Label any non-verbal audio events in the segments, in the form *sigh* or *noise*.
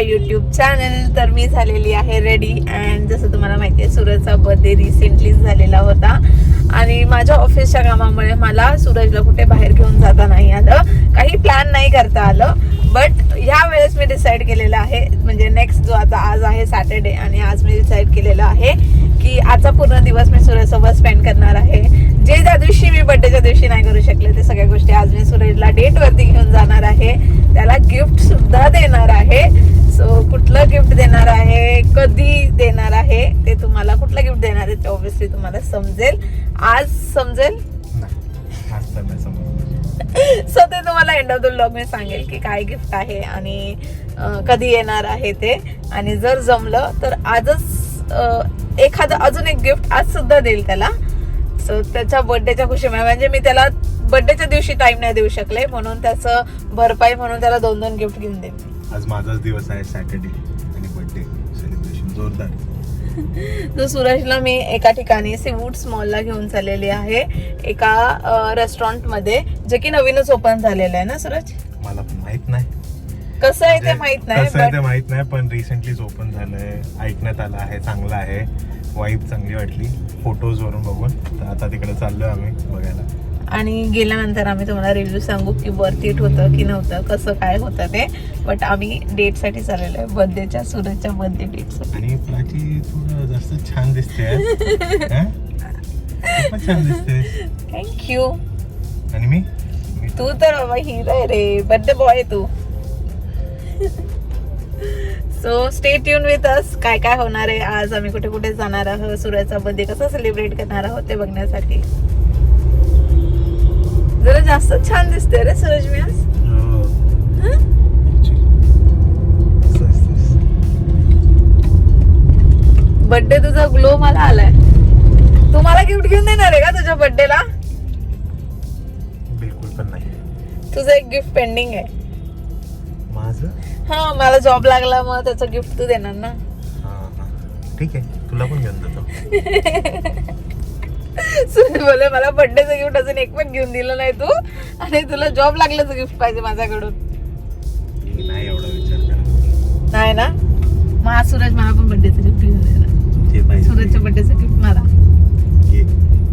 माय back YouTube channel तर मी झालेली आहे रेडी अँड जसं तुम्हाला माहिती आहे सूरजचा बर्थडे रिसेंटलीच झालेला होता. आणि माझ्या ऑफिसच्या कामामुळे मला सूरजला कुठे बाहेर घेऊन जाता नाही आलं. काही प्लॅन नाही करता आलं. बट ह्या वेळेस मी डिसाईड केलेलं आहे म्हणजे नेक्स्ट जो आता आज आहे सॅटर्डे आणि आज मी डिसाईड केलेलं आहे की आजचा पूर्ण दिवस मी सूरजसोबत स्पेंड करणार आहे. जे ज्या दिवशी मी बर्थडेच्या दिवशी नाही करू शकले ते सगळ्या गोष्टी आज मी सूरजला डेट वरती घेऊन जाणार आहे. त्याला गिफ्ट सुद्धा देणार कुठलं गिफ्ट देणार आहे कधी देणार आहे ते तुम्हाला कुठलं गिफ्ट देणार आहे ते ऑब्विसली तुम्हाला समजेल. आज समजेल? सो *laughs* ते तुम्हाला एंड ऑफ द ब्लॉग मी सांगेल की काय गिफ्ट आहे आणि कधी येणार आहे ते. आणि जर जमलं तर आजच एखादं अजून एक गिफ्ट आज सुद्धा देईल त्याला. सो त्याच्या बर्थडेच्या खुशीमुळे म्हणजे मी त्याला बर्थडेच्या दिवशी टाइम नाही देऊ शकले म्हणून त्याचं भरपाई म्हणून त्याला दोन दोन गिफ्ट घेऊन देईन. आज माझाच दिवस आहे सॅटर्डे आणि बर्थडे सेलिब्रेशन जोरदार. *laughs* तर सूरजला मी एका ठिकाणी सीवूड्स मॉलला घेऊन चाललेली आहे एका रेस्टॉरंटमध्ये जे की नवीनच ओपन झालेलं आहे ना सूरज? मला पण माहीत नाही. कसं आहे ते म्हणजे माहीत नाही कसं आहे ते माहीत नाही पण रिसेंटलीच ओपन झालंय ऐकण्यात आलं आहे चांगलं आहे. वाईब चांगली वाटली फोटोज वरून बघून. तर आता तिकडे चाललोय आम्ही बघायला. आणि गेल्यानंतर आम्ही तुम्हाला रिव्ह्यू सांगू की वर्थ इट होतं की नव्हतं कसं काय होतं ते. बट आम्ही डेटसाठी चाललेलो आहे. बर्थडेच्या सूरजच्या बर्थडे डेटसाठी आणि प्राची थोडं जास्त छान दिसते हं? खूपच छान दिसते. थँक्यू आणि मी? तू तर बाबा हिरो आहे रे. Birthday boy Tu. So stay tune with us काय काय होणार आहे? आज आम्ही कुठे कुठे जाणार आहोत? सूर्याचा बर्थडे कसा सेलिब्रेट करणार आहोत ते बघण्यासाठी. जरा जास्त छान दिसते रे सूरज मी आज. बर्थडे तुझा ग्लो मला आलाय. तू मला गिफ्ट घेऊन देणार आहे का तुझ्या बर्थडेला बिलकुल पण नाही. तुझं एक गिफ्ट पेंडिंग आहे. माझं? हा मला जॉब लागला मग त्याचं गिफ्ट तू देणार ना. ठीक आहे तुला पण घेऊन देतो. *laughs* बोले मला बर्थडेचं गिफ्ट अजून एक पण घेऊन दिलं नाही तू. आणि तुला जॉब लागल्याचं गिफ्ट पाहिजे माझ्याकडून. नाही एवढा विचार करत नाही ना? मग आज सूरज मला पण बर्थडेचं गिफ्ट घेऊन देणार. जे पाहिजे सूरजच्या बर्थडेचं गिफ्ट मला घे.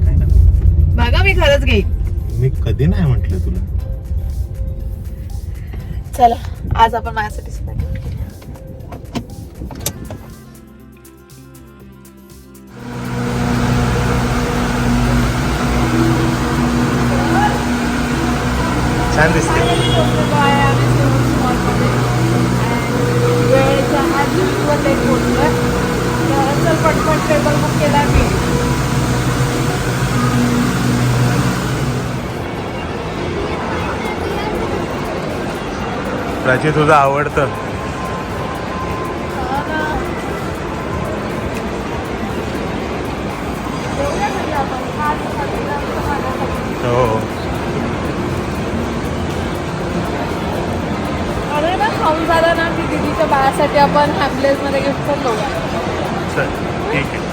काय ना बघा मी खरंच घेईन मी कधी नाही म्हंटल तुला चला आज आपण माझ्यासाठी सुद्धा gift घेऊया. छान दिसते वेळेच्या आधी किंवा लेट पोहोचलोय. पटपट टेबल बुक केला मी. प्राची तुझं आवडतं. हो अरे ना खाऊन झालं ना की दीदीच्या बाळासाठी आपण हॅम्बलेस मध्ये गिफ्ट पण बघूया ठीक आहे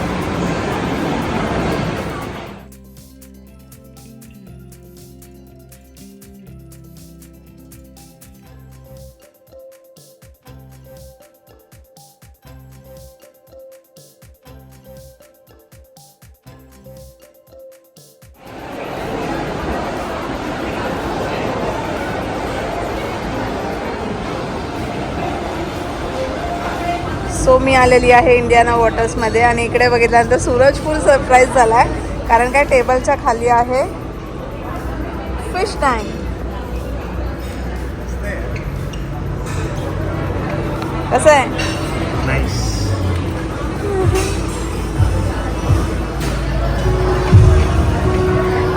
सो मी आलेली आहे इंडियाना वॉटर्समध्ये आणि इकडे बघितल्यानंतर सूरज फुल सरप्राईज झाला आहे कारण काय टेबलच्या खाली आहे फिश टँक कसं आहे?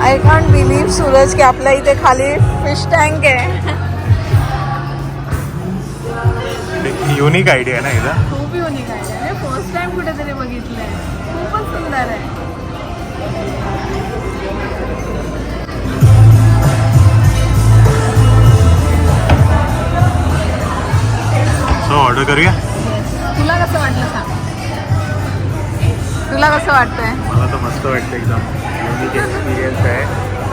आय कॉन्ट बिलीव्ह सूरज की आपल्या इथे खाली फिश टँक आहे. युनिक आयडिया ना हिचा कुठेतरी बघितलंय. खूपच सुंदर आहे. सो ऑर्डर करूया? तुला कसं वाटलं सांग. तुला कसं वाटतंय? मला तर मस्त वाटतं एकदम. युनिक एक्सपिरियन्स आहे.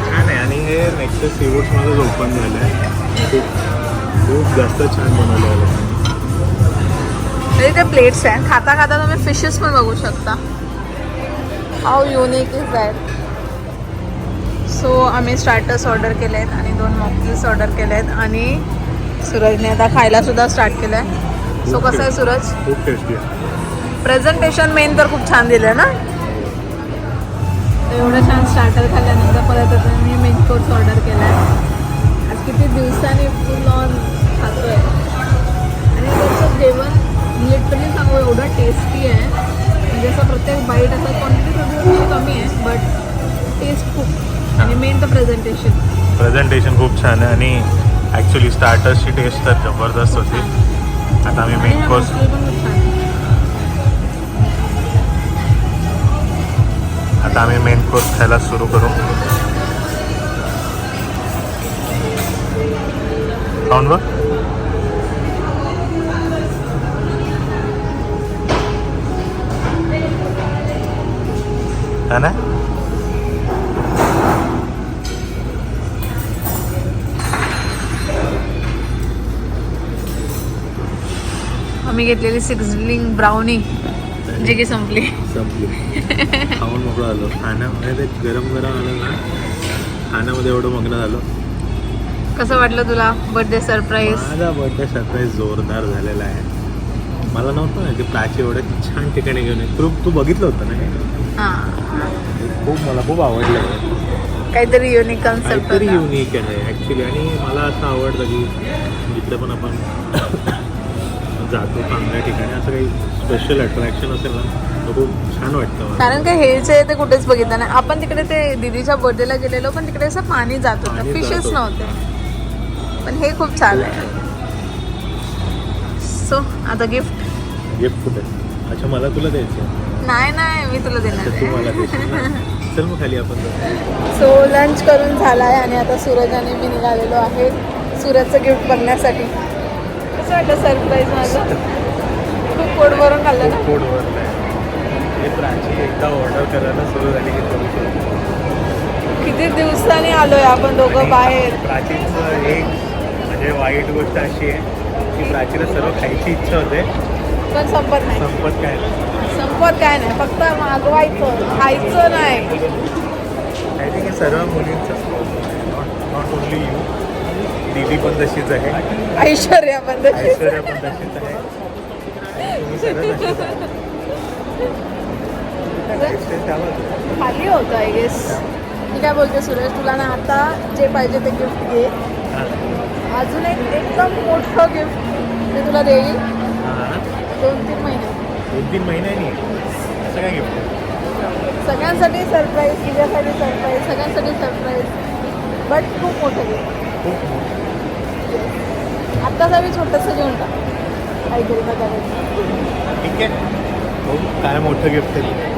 छान आहे. आणि हे नेक्स्ट सीवूड्समध्येच ओपन झालं आहे खूप खूप जास्त छान बनवलं आहे तर इथे प्लेट्स आहे खाता खाता तुम्ही फिशेस पण बघू शकता। How unique is that so आम्ही स्टार्टर्स ऑर्डर केले आहेत आणि दोन मॉकटेल्स ऑर्डर केले आहेत आणि सूरजने आता खायला सुद्धा स्टार्ट केलं आहे सो कसं आहे सूरज? खूप टेस्टी आहे प्रेझेंटेशन मेन तर खूप छान दिलं ना? एवढं छान स्टार्टर खाल्ल्यानंतर परत प्रेझेंटेशन खूप छान आहे आणि ॲक्च्युली स्टार्टर्सची टेस्ट तर जबरदस्त होती. आता आम्ही मेन कोर्स. आता आम्ही मेन कोर्स खायला सुरू करू. खाऊन बघ. हा ना? आम्ही घेतलेली सिक्सलिंग ब्राउनी जी की संपली. संपली. खाऊन मोकळं आलो. खाण्यामध्ये ते गरम गरम आलं ना खाण्यामध्ये एवढं मग्न झालं. कसं वाटलं तुला? बर्थडे सरप्राईज माझा बर्थडे सरप्राईज जोरदार झालेला आहे. मला नव्हतं ना की प्राची एवढं छान ठिकाणी घेऊन. तू तू बघितलं होतं ना खूप मला खूप आवडलं काहीतरी युनिक कन्सेप्ट काहीतरी युनिक आहे ॲक्च्युली आणि मला असं आवडतं की जिथे पण आपण जातो चांगल्या ठिकाणी. असं काही स्पेशल अट्रॅक्शन असेल ना तर खूप छान वाटतं कारण का हेचे ते कुठेच बघितलं नाही. आपण तिकडे ते दीदीच्या बर्थडेला गेलेलो पण तिकडे असं पाणी जात होतं फिशेस होतं. नव्हते. पण हे खूप छान आहे. सो आता गिफ्ट गिफ्ट कुठे? अच्छा मला तुला द्यायचं. नाही नाही मी तुला देणार *laughs* चल मग खाली आपण. सो लंच करून झाला आहे आणि आता सूरज आणि मी निघालेलो आहे सूरजचं गिफ्ट बघण्यासाठी. कसं वाटतं सरप्राईज माझं? खूप पोट भरून खाल्लं ना? पोट भरलं आहे प्राची एकदा ऑर्डर करायला सुरू झाली की किती दिवसांनी आलोय आपण दोघं बाहेर? प्राचीचं एक म्हणजे वाईट गोष्ट अशी आहे की प्राचीला सर्व खायची इच्छा होते. पण संपत नाही. संपत काय नाही. संपत काय नाही. फक्त मागवायचं खायचं नाही. आय थिंक हे सर्व मुलींचं. नॉट ओनली यू दीदी पण तशीच आहे. ऐश्वर्या पण. ऐश्वर्या पण तशीच आहे. तुम्ही तशीच. खाली होतं आय गेस मी काय बोलते सुरेश तुला ना आता जे पाहिजे ते गिफ्ट घे. हा. अजून एक एकदम मोठं गिफ्ट मी तुला देईल. हा. दोन तीन महिने. दोन तीन महिन्यांनी असं काय गिफ्ट सगळ्यांसाठी सरप्राईज तुझ्यासाठी सरप्राईज सगळ्यांसाठी सरप्राईज बट खूप मोठं गिफ्ट खूप आत्ताच आम्ही छोटंसं घेऊन टाक. काहीतरी बघायला. ठीक आहे. हो काय मोठं गिफ्ट आहे.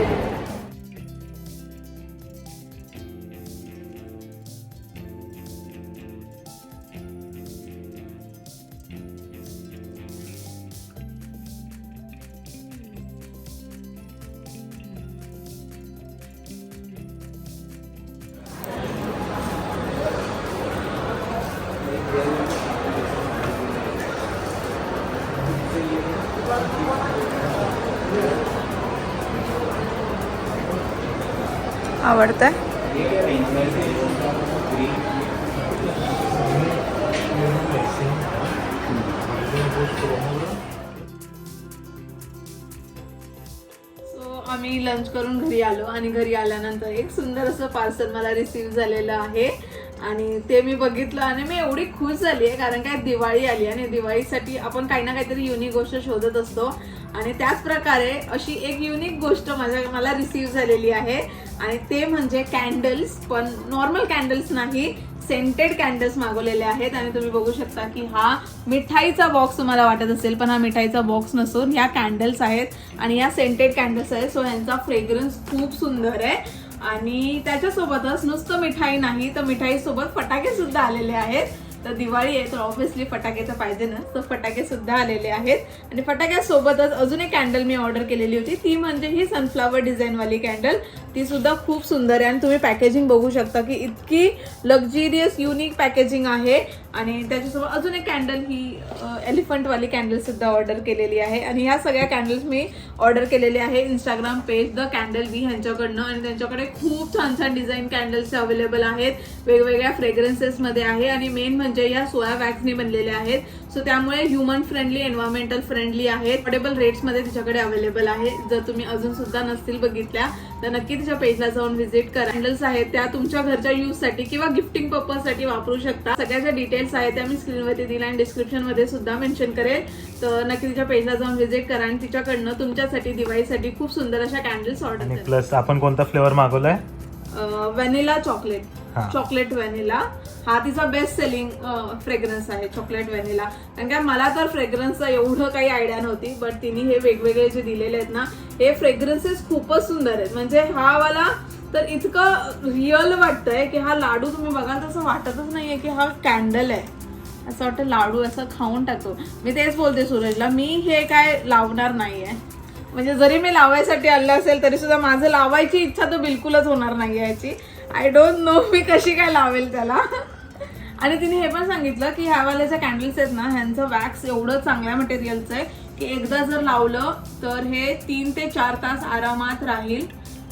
आवडतं सो आम्ही लंच करून घरी आलो आणि घरी आल्यानंतर एक सुंदर असं पार्सल मला रिसीव्ह झालेलं आहे. आणि ते मी बघितलं आणि मी एवढी खुश झाली आहे कारण काय दिवाळी आली आणि दिवाळीसाठी आपण काही ना काहीतरी युनिक गोष्ट शोधत असतो. आणि त्याच प्रकारे अशी एक युनिक गोष्ट माझ्या मला रिसीव झालेली आहे. आणि ते म्हणजे कॅन्डल्स पण नॉर्मल कॅन्डल्स नाही सेंटेड कॅन्डल्स मागवलेले आहेत. आणि तुम्ही बघू शकता की हा मिठाईचा बॉक्स तुम्हाला वाटत असेल पण हा मिठाईचा बॉक्स नसून ह्या कॅन्डल्स आहेत. आणि या सेंटेड कॅन्डल्स आहेत. सो यांचा फ्रेग्रन्स खूप सुंदर आहे. आणि त्याच्यासोबतच नुसतं मिठाई नाही तर मिठाईसोबत फटाके सुद्धा आलेले आहेत. तर दिवाळी आहे तर ऑब्व्हियसली फटाके तर पाहिजे ना. तर फटाके सुद्धा आलेले आहेत. आणि फटाक्यासोबतच अजून एक कॅन्डल मी ऑर्डर केलेली होती. ती म्हणजे ही सनफ्लावर डिझाईनवाली कॅन्डल ती सुद्धा खूप सुंदर आहे. आणि तुम्ही पॅकेजिंग बघू शकता की इतकी लक्झिरियस युनिक पॅकेजिंग आहे. आणि त्याच्यासोबत अजून एक कॅन्डल ही एलिफंटवाली कॅन्डल सुद्धा ऑर्डर केलेली आहे. आणि ह्या सगळ्या कॅन्डल्स मी ऑर्डर केलेले आहे. Instagram page the candle B ह्यांच्याकडनं. आणि त्यांच्याकडे खूप छान छान डिझाईन कॅन्डल्स अवेलेबल आहेत. वेगवेगळ्या फ्रेग्रन्सेसमध्ये आहे. आणि मेन म्हणजे या सोया वॅक्सने बनलेल्या आहेत. सो त्यामुळे ह्युमन फ्रेंडली एन्व्हायरमेंटल फ्रेंडली आहेत. अफोर्डेबल रेट्समध्ये तिच्याकडे अवेलेबल आहे. जर तुम्ही अजून सुद्धा नसतील बघितल्या तर नक्की तिच्या पेजला जाऊन व्हिजिट करा. कॅन्डल्स आहेत त्या तुमच्या घरच्या यूजसाठी किंवा गिफ्टिंग पर्पजसाठी वापरू शकता. सगळ्या डिटेल्स आहेत त्या मी स्क्रीनवरती दिल्या आणि डिस्क्रिप्शनमध्ये सुद्धा मेन्शन करेल. तर नक्की तिच्या पेजला जाऊन व्हिजिट करा आणि तिच्याकडनं तुमच्यासाठी दिवाळीसाठी खूप सुंदर अशा कॅन्डल्स ऑर्डर प्लस आपण कोणता flavour मागवलाय? Vanilla chocolate. Chocolate vanilla. हा तिचा बेस्ट सेलिंग फ्रेग्रन्स आहे चॉकलेट व्हॅनिला. कारण काय मला तर फ्रेग्रन्सचं एवढं काही आयडिया नव्हती बट तिने हे वेगवेगळे जे दिलेले आहेत ना हे फ्रेग्रन्सेस खूपच सुंदर आहेत. म्हणजे हा वाला तर इतकं रिअल वाटतंय की हा लाडू तुम्ही बघाल तसं वाटतच नाहीये की हा कॅन्डल आहे. असं वाटतं लाडू असं खाऊन टाकतो. मी तेच बोलते सूरजला मी हे काय लावणार नाहीये. म्हणजे जरी मी लावायसाठी आलं असेल तरी सुद्धा माझं लावायची इच्छा तर बिलकुलच होणार नाही याची. आय डोंट नो मी कशी काय लावेल त्याला. आणि तिने हे पण सांगितलं की ह्यावाल्या ज्या कॅन्डल्स आहेत ना ह्यांचं वॅक्स एवढं चांगल्या मटेरियलचं आहे की एकदा जर लावलं तर हे तीन ते चार तास आरामात राहील.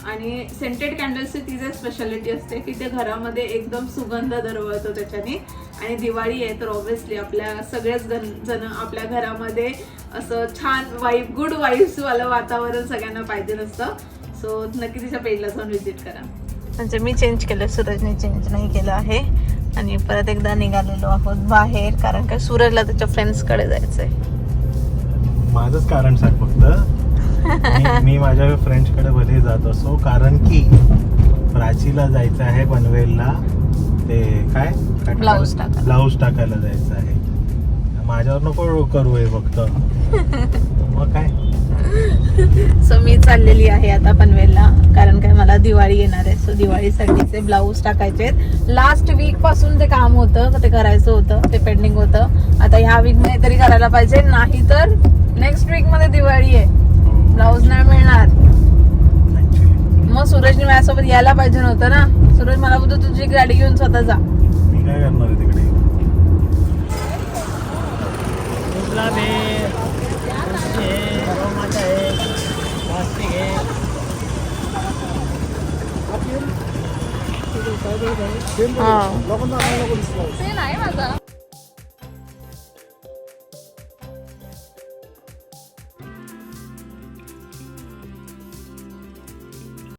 आणि सेंटेड कॅन्डल्सची ती जे स्पेशालिटी असते की ते घरामध्ये एकदम सुगंध दरवळतो त्याच्याने. आणि दिवाळी आहे तर ऑब्व्हियसली आपल्या सगळेच जण जण आपल्या घरामध्ये असं छान वाईफ गुड वाईफ्सवालं वातावरण सगळ्यांना पाहिजे नसतं सो नक्की तिच्या पेजला जाऊन व्हिजिट करा. म्हणजे मी चेंज केलं सूरजने चेंज नाही केलं आहे. आणि परत एकदा निघालेलो आहोत बाहेर कारण का सूरजला त्याच्या फ्रेंड्सकडे जायचंय. माझंच कारण सांग फक्त. मी- माझ्या फ्रेंड्सकडे भले जात असो कारण की प्राचीला जायचं आहे पनवेलला. ते काय. ब्लाऊज टाकायला जायचं आहे. माझ्यावर नको करू हे फक्त. *laughs* चाललेली आहे आता पनवेलला. कारण काय मला दिवाळी येणार आहे. सो दिवाळीसाठीचे ब्लाऊज टाकायचे लास्ट वीकपासून ते काम होतं. ते करायचं होतं. ते पेंडिंग होतं. आता ह्या वीकमध्ये तरी करायला पाहिजे. नाही तर नेक्स्ट वीकमध्ये दिवाळी आहे. ब्लाऊज नाही मिळणार. मग सूरजने माझ्यासोबत यायला पाहिजे नव्हतं ना? सूरज मला बोलतो तुझी गाडी घेऊन स्वतः जा. मी